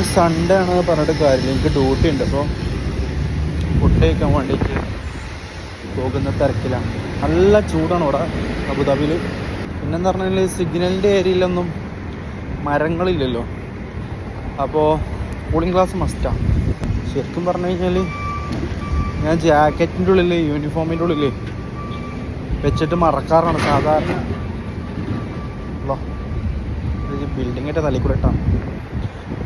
ഇന്ന് സൺഡേ ആണ് പറഞ്ഞിട്ട് കാര്യമില്ല. എനിക്ക് ഡ്യൂട്ടി ഉണ്ട്. അപ്പോൾ ഫുഡ് കഴിക്കാൻ വേണ്ടിയിട്ട് പോകുന്ന തിരക്കിലാണ്. നല്ല ചൂടാണ് ഇവിടെ അബുദാബിയിൽ പിന്നെന്ന് പറഞ്ഞാൽ സിഗ്നലിന്റെ ഏരിയയിലൊന്നും മരങ്ങളില്ലല്ലോ. അപ്പോൾ കൂളിംഗ് ഗ്ലാസ് മസ്റ്റാണ് ശരിക്കും പറഞ്ഞു കഴിഞ്ഞാൽ ഞാൻ ജാക്കറ്റിന്റെ ഉള്ളിൽ യൂണിഫോമിന്റെ ഉള്ളിൽ വെച്ചിട്ട് മറക്കാറാണ്. സാധാരണ ബിൽഡിങ്ങിന്റെ തലയിൽ കൂടെ ഇട്ടാണ്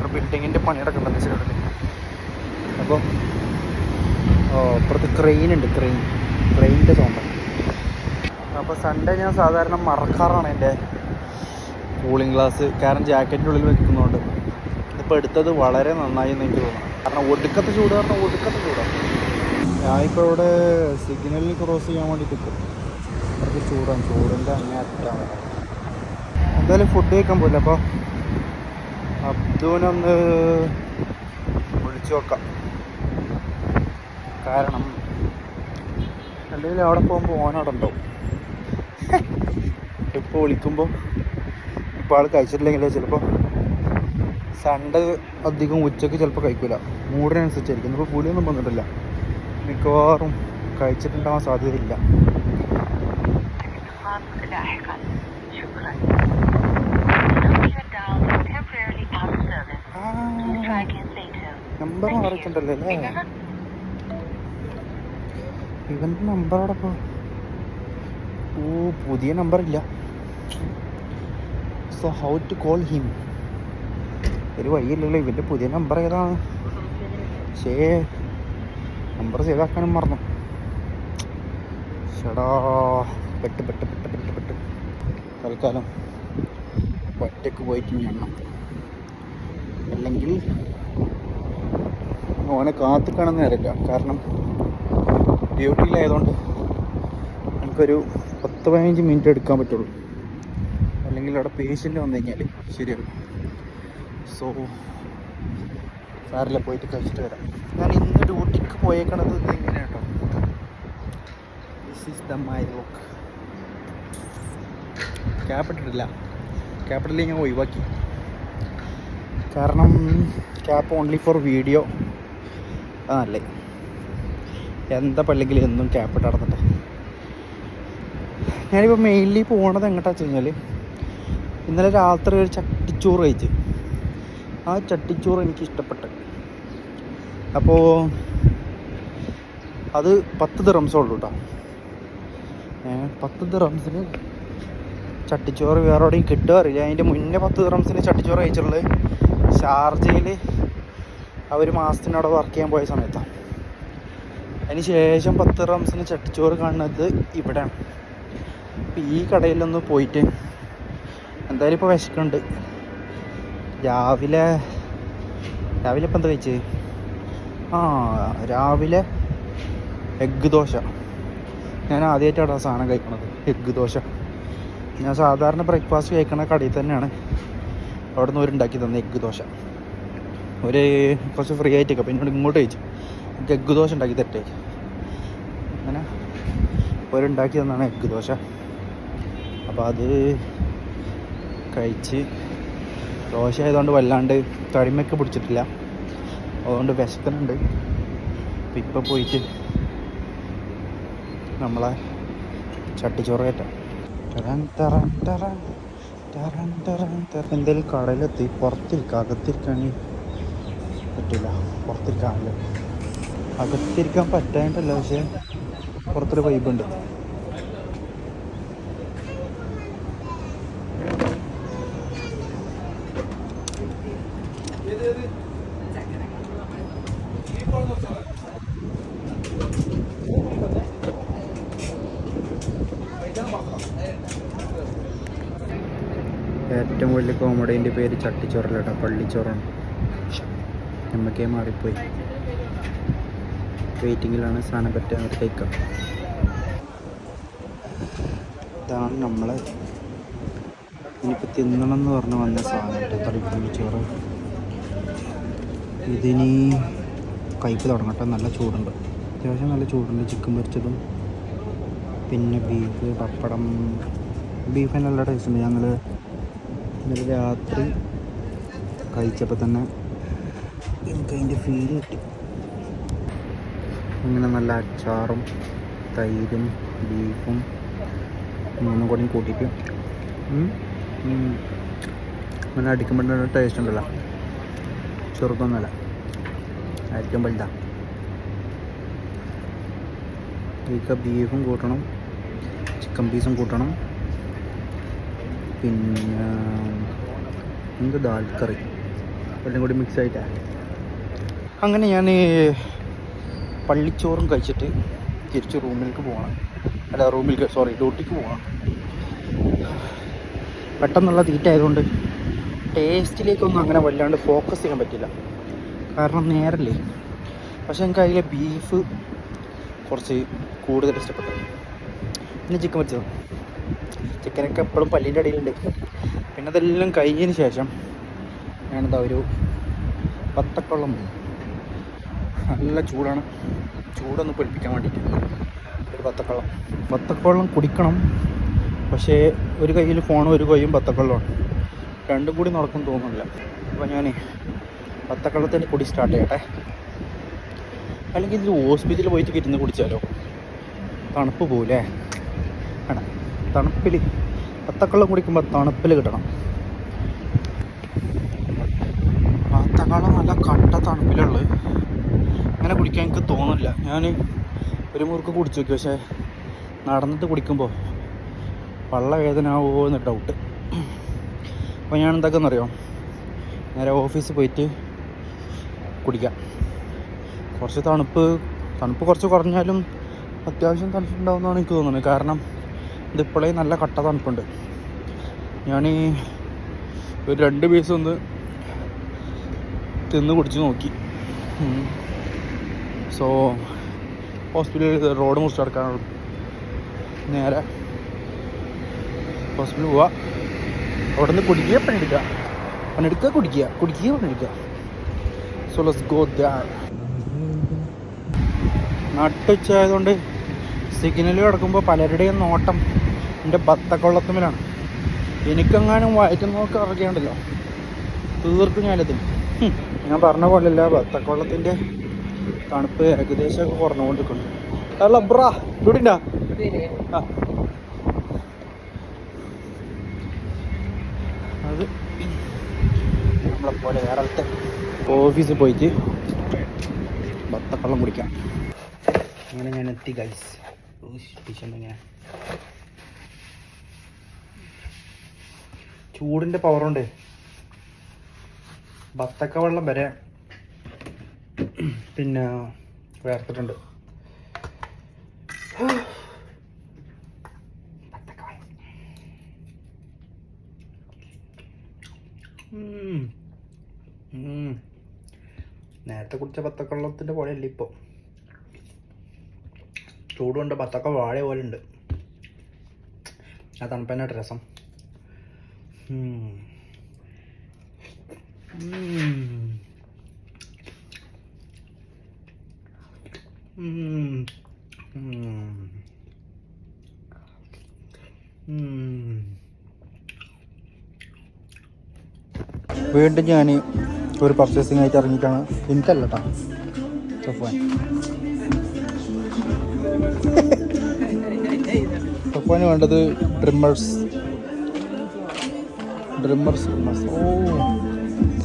ഒരു ബിൽഡിങ്ങിന്റെ പണി നടക്കുന്നുണ്ട് വെച്ചിട്ടുണ്ടെങ്കിൽ അപ്പോൾ അപ്പുറത്ത് ക്രെയിൻ ഉണ്ട് ക്രെയിൻ ക്രെയിനിന്റെ സൗണ്ട് അപ്പോൾ സൺഡേ ഞാൻ സാധാരണ മറക്കാറാണ് എന്റെ കൂളിംഗ് ഗ്ലാസ് കാരണം ജാക്കറ്റിന്റെ ഉള്ളിൽ വെക്കുന്നതുകൊണ്ട് ഇതിപ്പോൾ എടുത്തത് വളരെ നന്നായി എന്ന് എനിക്ക് തോന്നുന്നു. കാരണം ഒടുക്കത്തെ ചൂട് കാരണം ഒടുക്കത്തെ ചൂടാണ് ഞാനിപ്പോൾ ഇവിടെ സിഗ്നലിൽ ക്രോസ് ചെയ്യാൻ വേണ്ടി നിൽക്കും അത്രയ്ക്ക് ചൂടാണ്. ചൂടിന്റെ അങ്ങേ അറ്റാണ് എന്തായാലും ഫുഡ് കഴിക്കാൻ പോയില്ല അപ്പോൾ അബ്ദുവിനൊന്ന് വിളിച്ചു നോക്കാം കാരണം അല്ലെങ്കിൽ അവിടെ പോകുമ്പോൾ ഓനവിടെ ഉണ്ടാവും ഇപ്പോൾ വിളിക്കുമ്പോൾ ഇപ്പോൾ ആൾ കഴിച്ചിട്ടില്ലെങ്കിൽ ചിലപ്പോൾ സൺഡേ അധികം ഉച്ചയ്ക്ക് ചിലപ്പോൾ കഴിക്കില്ല മൂടിനനുസരിച്ചായിരിക്കും ഇപ്പോൾ പുളിയൊന്നും വന്നിട്ടില്ല. മിക്കവാറും കഴിച്ചിട്ടുണ്ടാവാൻ സാധ്യതയില്ല. നമ്പർ മാറിയിട്ടുണ്ടല്ലോ അല്ലേ? ഇവന്റെ നമ്പർ അവിടെ പോ. ഓ പുതിയ നമ്പർ ഇല്ല. So how to call him ഒരു വഴിയില്ലല്ലോ ഇവന്റെ പുതിയ നമ്പർ ഏതാണ്? ശേ നമ്പർ സേവ് ആക്കാനും മറന്നു. ചേടാ പെട്ട് പെട്ട് പെട്ട് പെട്ട് പെട്ട്. തൽക്കാലം ഒറ്റയ്ക്ക് പോയിട്ട് എണ്ണം അല്ലെങ്കിൽ ഓനെ കാത്തിക്കണം നേരമില്ല. കാരണം ഡ്യൂട്ടിയിലായതുകൊണ്ട് നമുക്കൊരു പത്ത് പതിനഞ്ച് മിനിറ്റ് എടുക്കാൻ പറ്റുള്ളൂ. അല്ലെങ്കിൽ അവിടെ പേഷ്യന്റ് വന്നു കഴിഞ്ഞാൽ ശരിയാവും. സോ സാറില്ല പോയിട്ട് കഴിച്ചിട്ട് വരാം. ഞാൻ ഇന്ന് ഡ്യൂട്ടിക്ക് പോയേക്കണത് എങ്ങനെയാണ് കേട്ടോ this is the my look ക്യാപിറ്റലില്ല ക്യാപിറ്റലിൽ ഞാൻ ഒഴിവാക്കി. കാരണം ക്യാപ്പ് ഓൺലി ഫോർ വീഡിയോ അതല്ലേ എന്താ പള്ളിക്കിൽ എന്നും ക്യാപ്പ് ഇട്ട് നടന്നിട്ട്. ഞാനിപ്പോൾ മെയിൻലി പോണത് എങ്ങോട്ടാ വെച്ച് ഇന്നലെ രാത്രി ഒരു ചട്ടിച്ചോറ് കഴിച്ച്. ആ ചട്ടിച്ചോറ് എനിക്ക് ഇഷ്ടപ്പെട്ടു. അപ്പോൾ അത് പത്ത് ദിറംസേ ഉള്ളൂ കേട്ടോ പത്ത് ദിറംസിന് ചട്ടിച്ചോറ് വേറെ എവിടെയും കിട്ടുക അറിയില്ല. അതിന്റെ മുന്നേ പത്ത് ദിറംസിന് ചട്ടിച്ചോറ് കഴിച്ചിട്ടുള്ളത് ഷാർജയിൽ അവർ മാസത്തിനവിടെ വർക്ക് ചെയ്യാൻ പോയ സമയത്താണ് അതിന് ശേഷം പത്ത് റംസിന് ചട്ടിച്ചോറ് കാണുന്നത് ഇവിടെയാണ്. അപ്പം ഈ കടയിലൊന്ന് പോയിട്ട് എന്തായാലും ഇപ്പോൾ വിശക്കുന്നുണ്ട്. രാവിലെ രാവിലെ ഇപ്പം എന്താ കഴിച്ച് ആ രാവിലെ എഗ്ഗ് ദോശ. ഞാൻ ആദ്യമായിട്ടാണ് ആ സാധനം കഴിക്കണത് എഗ്ഗ് ദോശ. ഞാൻ സാധാരണ ബ്രേക്ക്ഫാസ്റ്റ് കഴിക്കുന്ന കടയിൽ തന്നെയാണ്. അവിടെ നിന്ന് ഒരുണ്ടാക്കി തന്ന എഗ്ഗ് ദോശ. ഒരു കുറച്ച് ഫ്രീ ആയിട്ടൊക്കെ അപ്പം എന്നോട് ഇങ്ങോട്ട് കഴിച്ചു. എനിക്ക് എഗ്ഗ് ദോശ ഉണ്ടാക്കി തെറ്റേ അങ്ങനെ ഒരുണ്ടാക്കി തന്നാണ് എഗ്ഗ് ദോശ. അപ്പോൾ അത് കഴിച്ച് ദോശ ആയതുകൊണ്ട് വല്ലാണ്ട് തടിമയൊക്കെ പിടിച്ചിട്ടില്ല. അതുകൊണ്ട് വിശക്കുന്നുണ്ട്. അപ്പം ഇപ്പോൾ പോയിട്ട് നമ്മളെ ചട്ടിച്ചോറ് കയറ്റാം. ടറൻ ടറൻ എന്തെങ്കിലും കടയിലെത്തി പുറത്തിരിക്കുക അകത്തിരിക്കാണെങ്കിൽ പറ്റില്ല പുറത്തിരിക്കാണല്ലോ അകത്തിരിക്കാൻ പറ്റാണ്ടല്ല പക്ഷേ പുറത്തൊരു വൈബുണ്ട് ഏറ്റവും വലിയ കോമഡീന്റെ പേര് ചട്ടിച്ചോറല്ല കേട്ടോ പള്ളിച്ചോറാണ്. നമ്മക്കേ മാറിപ്പോയി. വെയിറ്റിങ്ങിലാണ് സാധനം പറ്റുക അവർ കഴിക്കാം. ഇതാണ് നമ്മൾ ഇനിയിപ്പോൾ തിന്നണം എന്ന് പറഞ്ഞ് വന്ന സാധനം തളിപ്പള്ളിച്ചോറ് ഇതിനി കയ്പ് തുടങ്ങട്ടെ നല്ല ചൂടുണ്ട്. അത്യാവശ്യം നല്ല ചൂടുണ്ട് ചിക്കൻ പൊരിച്ചതും. പിന്നെ ബീഫ് പപ്പടം. ബീഫ് നല്ല ടേസ്റ്റ് ഉണ്ട്. ഞങ്ങൾ ഇന്നലെ രാത്രി കഴിച്ചപ്പോൾ തന്നെ എനിക്ക് അതിന്റെ ഫീൽ കിട്ടി. ഇങ്ങനെ നല്ല അച്ചാറും തൈരും ബീഫും മൂന്നും കൂടി കൂട്ടിയിട്ട്. അങ്ങനെ അടിക്കുമ്പോൾ ടേസ്റ്റ് ഉണ്ടല്ലോ. ചെറുതൊന്നുമല്ല. ആയിരിക്കും വലുതാ. ഇതിക്ക് ബീഫും കൂട്ടണം ചിക്കൻ പീസും കൂട്ടണം. പിന്നെ എന്ത് ദാൽ കറി എല്ലാം കൂടി മിക്സ് ആയിട്ടാ. അങ്ങനെ ഞാൻ പള്ളിച്ചോറും കഴിച്ചിട്ട് തിരിച്ച് റൂമിലേക്ക് പോകണം അല്ല റൂമിലേക്ക് സോറി ഡ്യൂട്ടിക്ക് പോകണം പെട്ടെന്നുള്ള തീറ്റ ആയതുകൊണ്ട് ടേസ്റ്റിലേക്കൊന്നും അങ്ങനെ വല്ലാണ്ട് ഫോക്കസ് ചെയ്യാൻ പറ്റില്ല. കാരണം നേരല്ലേ. പക്ഷെ എനിക്ക് അതിലെ ബീഫ് കുറച്ച് കൂടുതൽ ഇഷ്ടപ്പെട്ടു. പിന്നെ ചിക്കൻ വെച്ചത് ചിക്കനൊക്കെ എപ്പോഴും പല്ലിന്റെ അടിയിലുണ്ട്. പിന്നെ അതെല്ലാം കഴിഞ്ഞതിന് ശേഷം ഞാനെന്താ ഒരു പത്തക്കള്ളം നല്ല ചൂടാണ്. ചൂടൊന്ന് പൊലിപ്പിക്കാൻ വേണ്ടിയിട്ട് ഒരു പത്തക്കള്ളം പത്തക്കള്ളം കുടിക്കണം. പക്ഷേ ഒരു കയ്യിൽ ഫോണും ഒരു കൈയും പത്തക്കൊള്ളമാണ് രണ്ടും കൂടി നടക്കും തോന്നുന്നില്ല. അപ്പോൾ ഞാൻ പത്തക്കൊള്ളത്തിന് കുടി സ്റ്റാർട്ട് ചെയ്യട്ടെ. അല്ലെങ്കിൽ ഇതിൽ ഹോസ്പിറ്റലിൽ പോയിട്ട് കിട്ടുന്ന കുടിച്ചാലോ? തണുപ്പ് വേണം തണുപ്പിൽ പത്തക്കള്ളം കുടിക്കുമ്പോൾ തണുപ്പിൽ കിട്ടണം. പത്തക്കള്ളം നല്ല കട്ട തണുപ്പിലുള്ളത്. അങ്ങനെ കുടിക്കാൻ എനിക്ക് തോന്നില്ല ഞാൻ ഒരു മുറുക്ക് കുടിച്ചു നോക്കി. പക്ഷേ നടന്നിട്ട് കുടിക്കുമ്പോൾ വള്ള വേദന ആവുമോ എന്ന് ഡൗട്ട് അപ്പോൾ ഞാൻ എന്താക്കുന്നറിയോ നേരെ ഓഫീസിൽ പോയിട്ട് കുടിക്കാം. കുറച്ച് തണുപ്പ് തണുപ്പ് കുറച്ച് കുറഞ്ഞാലും അത്യാവശ്യം തണുപ്പുണ്ടാവുമെന്നാണ് എനിക്ക് തോന്നുന്നത്. കാരണം ഇതിപ്പോഴേ നല്ല കട്ട തണുപ്പുണ്ട്. ഞാൻ ഒരു രണ്ട് പീസ് ഒന്ന് തിന്ന് കുടിച്ച് നോക്കി. സോ ഹോസ്പിറ്റലിൽ റോഡ് മുറിച്ച് കിടക്കാനുള്ളൂ നേരെ ഹോസ്പിറ്റലിൽ പോവാ. അവിടെ നിന്ന് കുടിക്കുക പണിയെടുക്കുക. പണിയെടുക്കുക കുടിക്കുക. കുടിക്കുക പണിയെടുക്കുക. സോ ലെറ്റ്സ് ഗോ നട്ടുച്ചയായതുകൊണ്ട് സിഗ്നൽ കിടക്കുമ്പോൾ പലരുടെയും നോട്ടം എന്റെ ബത്തക്കൊള്ളത്തുമ്മിലാണ് എനിക്കെങ്ങാനും വയറ്റുന്നൊക്കെ ഇറക്കിയുണ്ടല്ലോ തീർക്കും ഞാനിത് ഞാൻ പറഞ്ഞ പോലെയല്ല ബത്തക്കൊള്ളത്തിന്റെ തണുപ്പ് ഏകദേശമൊക്കെ കുറഞ്ഞുകൊണ്ടിരിക്കുന്നു. അല്ല ബ്രാ ഇവിടെണ്ടാ അത് നമ്മളെ പോലെ ഓഫീസിൽ പോയിട്ട് ബത്തക്കള്ളം കുടിക്കാം. അങ്ങനെ ഞാൻ എത്തി ഗൈസ് ഇങ്ങനെ ചൂടിന്റെ പവറുണ്ട് ബത്തക്ക വെള്ളം വരെ പിന്നെ വേർത്തിട്ടുണ്ട്. നേരത്തെ കുടിച്ച ബത്തക്ക വെള്ളത്തിന്റെ പോലെയല്ല ഇപ്പോൾ ചൂടുകൊണ്ട് ബത്തക്ക വാഴ പോലെ ഉണ്ട്. ആ തണുപ്പനായിട്ട് രസം. വീണ്ടും ഞാൻ ഒരു പർച്ചേസിംഗ് ആയിട്ട് ഇറങ്ങിയിട്ടാണ് എനിക്കല്ല കേട്ടോ സഫാൻ സഫാന് വേണ്ടത് ഡ്രിമ്മേഴ്സ് ഡ്രിമ്മേഴ്സ് ഡ്രിമ്മേഴ്സ് ഓ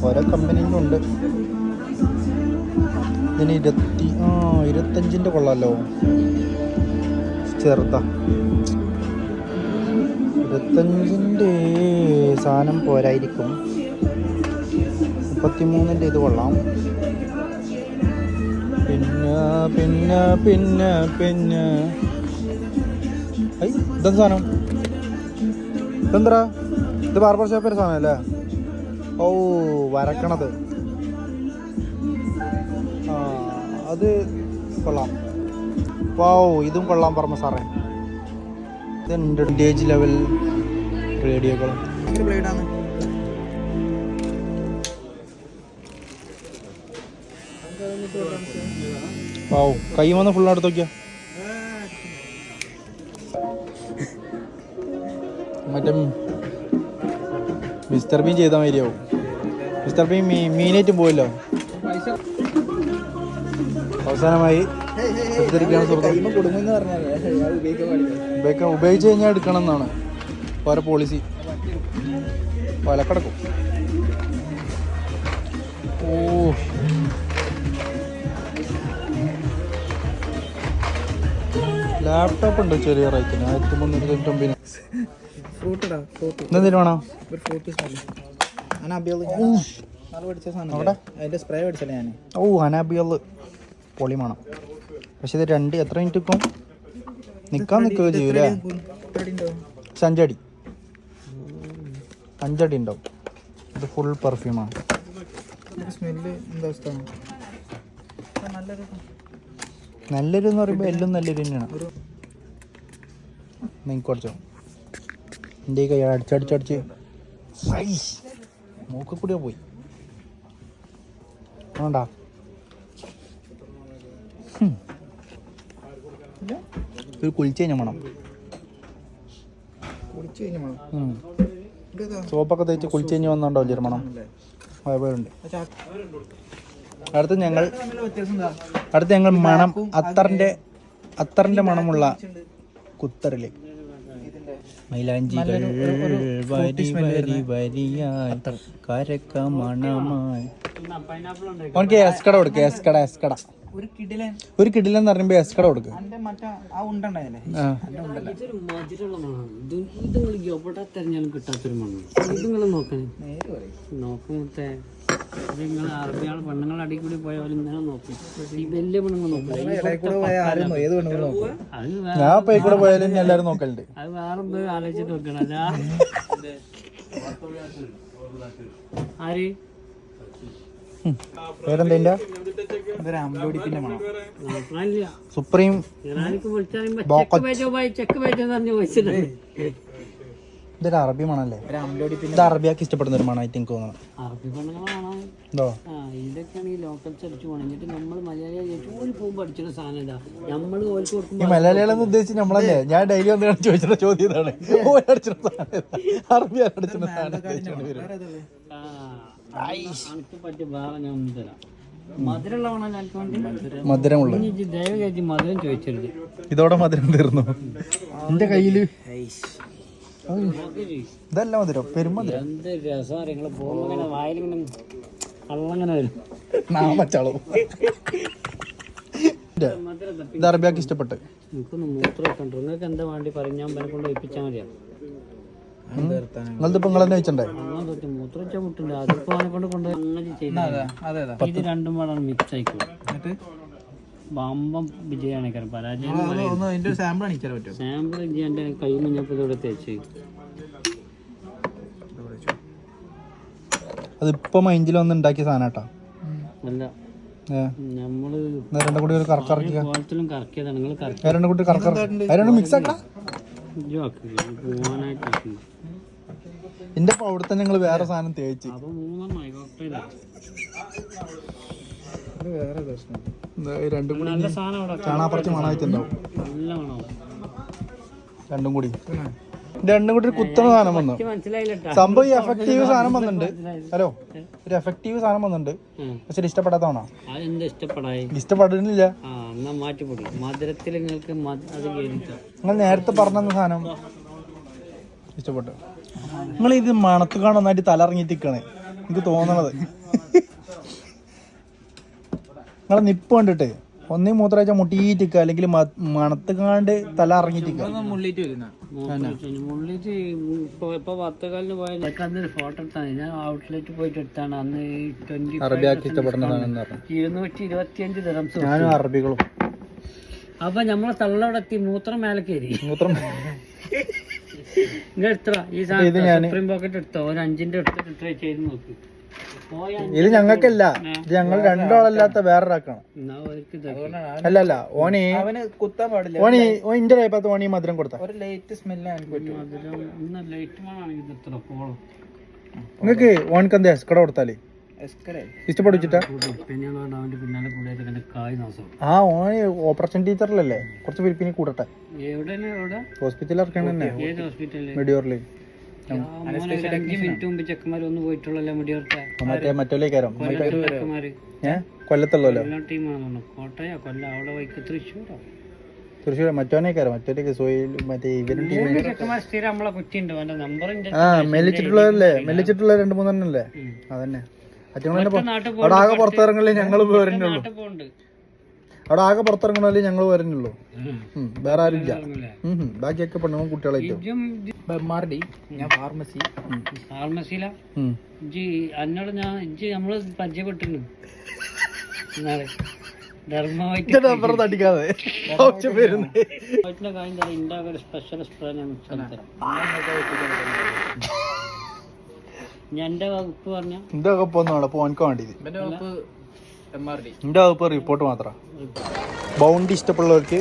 ഓരോ കമ്പനിയിലുണ്ട് ഇതിന് ഇരുപത്തി ആ ഇരുപത്തഞ്ചിന്റെ കൊള്ളാമല്ലോ ചെറുതാ. ഇരുപത്തഞ്ചിന്റെ സാധനം പോരായിരിക്കും. മുപ്പത്തിമൂന്നിന്റെ ഇത് കൊള്ളാം. പിന്നെ പിന്നെ പിന്നെ പിന്നെ. ഐ ഇതെന്താ സാധനം? ഇതെന്തടാ ഇത് ബാർബർ ഷോപ്പിന്റെ സാധനം അല്ലേ? ഓ വരക്കണത്. ആ അത് കൊള്ളാം. ഓ ഇതും കൊള്ളാം പറഞ്ഞ സാറേ. ഇതുണ്ട് വിന്റേജ് ലെവൽ റേഡിയോകൾ ബ്ലേഡാണ് വാവ് കൈ വന്ന് ഫുൾ എടുത്ത് നോക്കിയാ. മറ്റേ മിസ്റ്റർ ബീൻ ചെയ്താൽ മതിയാവും. മിസ്റ്റർ ബീൻ മീ മീനേറ്റും പോയല്ലോ. അവസാനമായി ഉപയോഗിച്ച് കഴിഞ്ഞാൽ എടുക്കണം എന്നാണ്. ഓരോ പോളിസി വലക്കടക്കും. ഓ ലാപ്ടോപ്പ് ഉണ്ട് ചെറിയ റേറ്റിന് ആയിരത്തി മുന്നൂറ്റി തൊണ്ണൂറ്റൊമ്പതിന്. ഫ്രൂട്ട് ഇതെന്തിനു ഒരു ഫ്രൂട്ട് സ്മെല്ല് ഞാൻ അബിയോൾ നാളെ പഠിച്ച സാധനം അവിടെ? അതിന്റെ സ്പ്രേ ഞാൻ ഓ അനാബിയൽ പൊളി വേണം പക്ഷെ ഇത് രണ്ട് എത്ര മിനിറ്റ് നിൽക്കും നിൽക്കാൻ നിൽക്കുക ചെയ്യൂലേ? അഞ്ചടി. അഞ്ചടി ഉണ്ടാവും ഇത് ഫുൾ പെർഫ്യൂമാണ് സ്മെല്ല് എന്താ അവസ്ഥ? നല്ലൊരു എന്ന് പറയുമ്പോൾ എല്ലാം നല്ലൊരു തന്നെയാണ്. നിങ്ങൾക്ക് കുറച്ചോ എന്റെ കൈ അടിച്ചടിച്ചടിച്ച് മൂക്ക് കൂടിയാ പോയി. വേണ്ട ഒരു കുളിച്ച് കഴിഞ്ഞ മണം. സോപ്പൊക്കെ തേച്ച് കുളിച്ച് കഴിഞ്ഞ് വന്നുണ്ടോ വലിയൊരു മണം. ചാ- അടുത്ത് ഞങ്ങൾ അടുത്ത് ഞങ്ങൾ മണം അത്തറിന്റെ അത്തറിന്റെ മണമുള്ള കുത്തറിൽ ഇതിന്റെ മൈലാഞ്ചികൾ വരി വരി വരിയായി കരക്ക മണമായി ഓനക്ക് എസ്കട കൊടുക്ക എസ്കട എസ്കട. ഒരു കിടിലൻ ഒരു കിടിലെന്ന് പറയുമ്പോ എസ്കട കൊടുക്ക. അന്റെ മറ്റേ ആ ഉണ്ടുണ്ടായില്ലേ? അന്റെ ഉണ്ടല്ലേ? ഇതൊരു മധുരമുള്ള ഇത് ഇത് നിങ്ങൾ എവിടെ തെരഞ്ഞാലും കിട്ടാത്തൊരു നിങ്ങൾ നോക്കണേ. ഇത് നിങ്ങൾ അറബിയാൾ പെണ്ണുങ്ങൾ കൂടി നോക്കും. ഈ വലിയ പെണ്ണുങ്ങൾ നോക്കില്ല ഞാൻ ഇപ്പൊ കൂടെ പോയാലും എല്ലാരും നോക്കലുണ്ട്. അത് വേറെ എന്തോ ആലോചിച്ചിട്ട് വെക്കണല്ല ആര്? സുപ്രീം ചെക്ക് പേജ് പോയി ചെക്ക് പേജ് പറഞ്ഞു പറഞ്ഞ് ചോദിച്ചിട്ടുണ്ട് ഇതൊരു അറബി മണല്ലേ? ഇത് അറബിയാക്കി ഇഷ്ടപ്പെടുന്ന ഒരു ഐ എനിക്ക് തോന്നുന്നു. അറബി പെണ്ണുങ്ങളാണ് എന്തോ ആ ഇതൊക്കെയാണ് ഈ ലോക്കൽ ചടിച്ച് പോകണമെന്നിട്ട് നമ്മൾ മലയാളിയെ ജോലി പോകുമ്പോൾ അടിച്ചിട്ട് സാധനം ഇതാ. നമ്മൾ ഓർക്ക് ഈ കൊടുക്കുമ്പോൾ മലയാളികളെന്ന് ഉദ്ദേശിച്ച് നമ്മളല്ലേ? ഞാൻ ഡെയിലി വന്ന് ചോദിച്ചിട്ട് ചോദ്യം ഇതാണ്? അറബി സാധനം പറ്റിയ വേറെ ഞാൻ ഒന്ന് തരാം. മധുരമുള്ള വേണം എനിക്ക് വേണ്ടി മധുരമുള്ള. ഇനി ഇജ്ജ് ദയവ് കയറ്റി മധുരം ചോദിച്ചരുത്. ഇതോടെ മധുരം തീർന്നു. എന്റെ കയ്യിൽ. ഇതല്ല മധുരം പെരുമധുരം എന്ത് രസമാണ് നിങ്ങൾ പോകുമ്പോൾ ഇങ്ങനെ വായിലിങ്ങനെ കള്ളങ്ങനെ വരും. ഇഷ്ടപ്പെട്ട്. ഉണ്ട് നിങ്ങൾക്ക് എന്താ വേണ്ടി പറഞ്ഞാൽ പല കൊണ്ട് മതിയാണ് അത്. നിങ്ങൾ തന്നെ വെച്ചിട്ടുണ്ടേ അങ്ങനെ തൊട്ട് മൂത്രം വെച്ചാൽ മുട്ടുണ്ട് അതിപ്പോ അവനെ കൊണ്ട് കൊണ്ടുപോയി അതാ ഇത് രണ്ടും പാടാണ് മിക്സ് ആയിക്കോളും. ബമ്പം വിജയാണ് പരാജയം സാമ്പിൾ കൈ മഞ്ഞപ്പോൾ തേച്ച്. അതിപ്പോ മൈൻഡിൽ ഒന്ന് ഉണ്ടാക്കിയ സാധനം കേട്ടാ. അല്ല. നമ്മൾ രണ്ടും കൂടി ഒരു കറക്കറക്കുക കോലത്തിലും കറക്കിയതാണ്. നിങ്ങൾ കറക്കി രണ്ടും കൂടി കറക്കറക്കുക അതിരണ്ട് മിക്സ് ആക്കാം. പോവാനായിട്ട് എന്റെ ഇപ്പൊ അവിടെ തന്നെ നിങ്ങൾ വേറെ സാധനം തേച്ച്. അപ്പൊ മൂന്നെണ്ണം വേറെ പ്രശ്നം. ഇത് രണ്ടും കൂടി നല്ല സാധനം അവിടെ ചാണാപ്പറച്ച് മണമായിട്ടുണ്ടാവും നല്ല മണോ രണ്ടും കൂടി. രണ്ടും കൂടി ഒരു കുത്തണ സാധനം വന്നു. എനിക്ക് മനസ്സിലായില്ലട്ടാ സംഭവം ഈ എഫക്റ്റീവ് സാധനം വന്നിട്ടുണ്ട്. ഹലോ ഒരു എഫക്റ്റീവ് സാധനം വന്നിട്ടുണ്ട്. പക്ഷെ ഇഷ്ടപ്പെടായി? ഇഷ്ടപ്പെടുന്നില്ല നിങ്ങൾ നേരത്തെ പറഞ്ഞ സാധനം ഇഷ്ടപ്പെട്ടു. നിങ്ങൾ ഇത് മണത്ത് കാണാൻ നന്നായിട്ട് തലറങ്ങിട്ടിരിക്കണേ എനിക്ക് തോന്നണത്. നിങ്ങളെ നിപ്പ് കണ്ടിട്ട് ഒന്നീ മൂത്രാഴ്ച മുട്ടിയിട്ടിക്ക അല്ലെങ്കിൽ മണത്ത് കാണ്ട് തല അന്ന് ഫോട്ടോ എടുത്താണ്. ഞാൻ ഔട്ട്ലെറ്റ് പോയിട്ട് എടുത്താണ്. അന്ന് ദിറംസ് ഞാനും അറബികളും. അപ്പൊ നമ്മളെ തള്ളവിടെ മൂത്രം മേലെ കയറി. മൂത്രം നിങ്ങൾ എടുത്തോ. ഈ സാധനം സുപ്രീം പോക്കറ്റ് എടുത്തോ. ഒരു അഞ്ചിന്റെ എടുത്തിട്ട് ട്രൈ ചെയ്ത് നോക്ക്. ഇത് ഞങ്ങൾക്കല്ല. ഇത് ഞങ്ങൾ രണ്ടാളല്ലാത്ത വേറൊരാക്കണം എന്നാ അവർക്ക് ഇതാക്കി. അല്ല അല്ല ഓണി അവന് കുത്താൻ പാടില്ല. ഓണി ഓ ഇന്റെ കൈപ്പത്ത് ഓണി മധുരം കൊടുത്ത. ഒരു ലൈറ്റ് നിങ്ങക്ക് ഓനക്ക് എന്താ എസ്കട കൊടുത്താൽ? ഇഷ്ടപ്പെടിച്ചിട്ടാ ആ ഓന് ഓപ്പറേഷൻ ടീച്ചറിലല്ലേ കുറച്ച് പിരിപ്പിനി കൂടട്ടെ. ഹോസ്പിറ്റലിൽ ഇറക്കണം തന്നെ ഏത് ഹോസ്പിറ്റലിൽ മെഡിയോറിൽ മോനെ ഒരു അഞ്ച് മിനിറ്റ് മുമ്പ് ചെക്കന്മാർ ഒന്ന് പോയിട്ടുള്ളല്ലോ മുടിയോർത്തെ? മറ്റേ മറ്റേലേക്കാരം ചെക്കന്മാര്. ഏ? കൊല്ലത്തുള്ളല്ലോ കൊല്ലം ടീമാണെന്ന് കോട്ടയോ കൊല്ലം അവിടെ വൈക്ക് തൃശ്ശൂരോ? തൃശ്ശൂർ മറ്റോനേക്കാരം മറ്റോനേക്ക് സോയിൽ മറ്റേ ഇവരും ആ മെല്ലിച്ചിട്ടുള്ളവരല്ലേ മെല്ലിച്ചിട്ടുള്ള രണ്ട് മൂന്നെണ്ണല്ലേ? അതന്നെ. അച്ഛനെ ആകെ പുറത്തിറങ്ങല്ലേ ഞങ്ങൾ പോകുന്നുണ്ട് അവിടെ ആകെ പുറത്തിറങ്ങണല്ലേ ഞങ്ങൾ. ഉം, വേറെ ആരും ഇല്ല. ബാക്കിയൊക്കെ പെണ്ണു കുട്ടികളായിട്ട്. ഞാൻ ഫാർമസി ഫാർമസിയില ഞാൻ ഇജ്ജ് നമ്മൾ പരിചയപ്പെട്ടിരുന്നു. എന്റെ വകുപ്പ് പറഞ്ഞ? എന്റെ വകുപ്പ് ഒന്നും വേണ്ട വകുപ്പ് എന്റെ അതിപ്പോ റിപ്പോർട്ട് മാത്രം. ബൗണ്ടി ഇഷ്ടപ്പെടുന്നവർക്ക്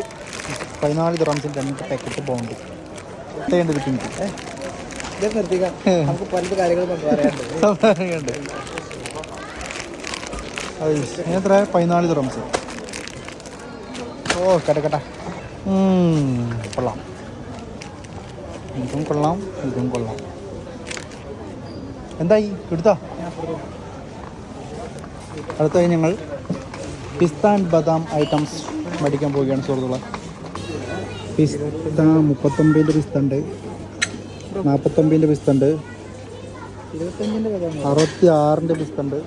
പതിനാല് ഗ്രാംസിൽ രണ്ട് പാക്കറ്റ് ബൗണ്ടി പിങ്ക് നമുക്ക് പറയാനുണ്ട്. എത്ര പതിനാല് ദ്രംസ് ഓ കടക്കട്ട കൊള്ളാം. ഇതും കൊള്ളാം ഇതും കൊള്ളാം. എന്തായി? എടുത്താ? അടുത്തായി ഞങ്ങൾ പിസ്ത ആൻഡ് ബദാം ഐറ്റംസ് മേടിക്കാൻ പോവുകയാണ് സുഹൃത്തുക്കളെ. പിസ്ത മുപ്പത്തൊമ്പതിന്റെ പിസ്ത ഉണ്ട് നാൽപ്പത്തൊമ്പതിന്റെ പിസ്ത ഉണ്ട് അറുപത്തി ആറിന്റെ പിസ്ത ഉണ്ട്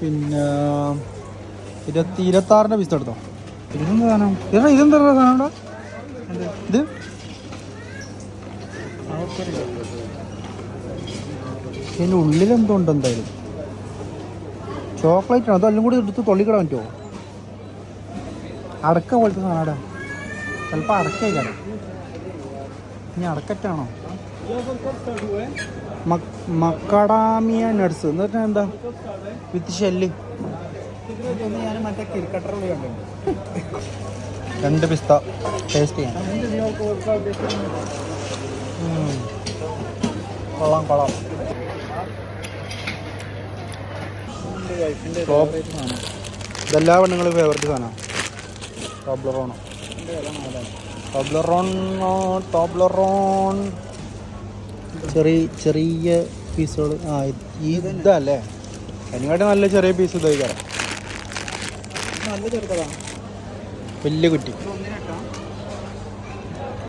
പിന്നെ ഇരുപത്തി ഇരുപത്താറിന്റെ പിസ്ത എടുത്തോ ഇതെന്താ ഇതെന്താ? ഇത്? ഇതിന്റെ ഉള്ളിലെന്തോ ഉണ്ട് എന്തായാലും. ചോക്ലേറ്റ് ആണോ അതെല്ലാം കൂടി എടുത്ത് തൊള്ളിക്കിടാൻ പറ്റുമോ അടക്ക പോലത്തെ സാധനം ചിലപ്പോൾ അടക്കയില്ല ഇനി അടക്കറ്റാണോ? മക്കാഡാമിയ നട്സ് എന്ന് പറഞ്ഞാൽ എന്താ? With shell. രണ്ട് പിസ്ത ടേസ്റ്റ് ചെയ്യാം. കൊള്ളാം കൊള്ളാം. ടോപ്പ് ഇതെല്ലാ പെണ്ണുങ്ങളും ഫേവറേറ്റ് സാധനമാണ് ടോബ്ലറോണോ ടോബ്ലറോണോ ടോബ്ലറോൺ ചെറിയ ചെറിയ പീസുകൾ ആ ഇത് ഇതല്ലേ? അതിനുവേണ്ടി നല്ല ചെറിയ പീസ് ഇതായി നല്ല വലിയ കുട്ടി